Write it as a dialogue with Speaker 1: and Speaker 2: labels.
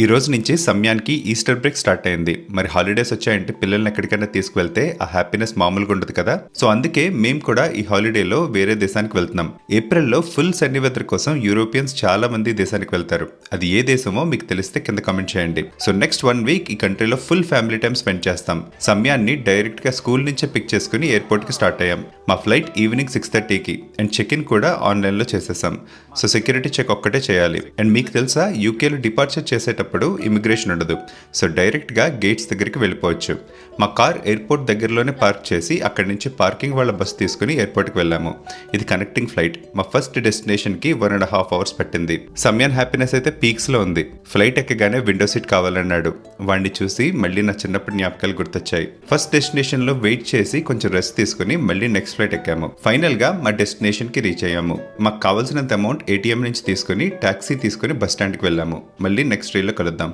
Speaker 1: ఈ రోజు నుంచి సమయానికి ఈస్టర్ బ్రేక్ స్టార్ట్ అయింది. మరి హాలిడేస్ వచ్చాయంటే పిల్లల్ని ఎక్కడికైనా తీసుకువెళ్తే ఆ హ్యాపీనెస్ మామూలుగా ఉండదు కదా? సో అందుకే మేము కూడా ఈ హాలిడేలో వేరే దేశానికి వెళ్తున్నాం. ఏప్రిల్లో ఫుల్ సన్నీ వెదర్ కోసం యూరోపియన్స్ చాలా మంది దేశానికి వెళ్తారు. అది ఏ దేశమో మీకు తెలిస్తే కింద కామెంట్ చేయండి. సో నెక్స్ట్ వన్ వీక్ ఈ కంట్రీలో ఫుల్ ఫ్యామిలీ టైం స్పెండ్ చేస్తాం. సమయాన్ని డైరెక్ట్గా స్కూల్ నుంచే పిక్ చేసుకుని ఎయిర్పోర్ట్కి స్టార్ట్ అయ్యాం. మా ఫ్లైట్ ఈవినింగ్ సిక్స్ థర్టీకి అండ్ చెక్ ఇన్ కూడా ఆన్లైన్లో చేసేసాం. సో సెక్యూరిటీ చెక్ ఒక్కటే చేయాలి. అండ్ మీకు తెలుసా? యూకేలో డిపార్చర్ చేసేటప్పుడు ఇమిగ్రేషన్ ఉండదు. సో డైరెక్ట్గా గేట్స్ దగ్గరికి వెళ్ళిపోవచ్చు. మా కార్ ఎయిర్పోర్ట్ దగ్గరలోనే పార్క్ చేసి అక్కడి నుంచి పార్కింగ్ వాళ్ళ బస్ తీసుకుని ఎయిర్పోర్ట్కి వెళ్ళాము. ఇది కనెక్టింగ్ ఫ్లైట్. మా ఫస్ట్ డెస్టినేషన్కి వన్ అండ్ హాఫ్ అవర్స్ పట్టింది. సమయాన్ హ్యాపీనెస్ అయితే పీక్స్లో ఉంది. ఫ్లైట్ ఎక్కగానే విండో సీట్ కావాలన్నాడు. వాడిని చూసి మళ్ళీ నా చిన్నప్పటి జ్ఞాపకాలు గుర్తొచ్చాయి. ఫస్ట్ డెస్టినేషన్లో వెయిట్ చేసి కొంచెం రెస్ట్ తీసుకుని మళ్ళీ నెక్స్ట్ ఫ్లైట్ ఎక్కాము. ఫైనల్గా మా డెస్టినేషన్కి రీచ్ అయ్యాము. మాకు కావాల్సినంత అమౌంట్ ఏటీఎం నుంచి తీసుకుని టాక్సీ తీసుకుని బస్ స్టాండ్కి వెళ్ళాము. మళ్ళీ నెక్స్ట్ రైల్లో колет.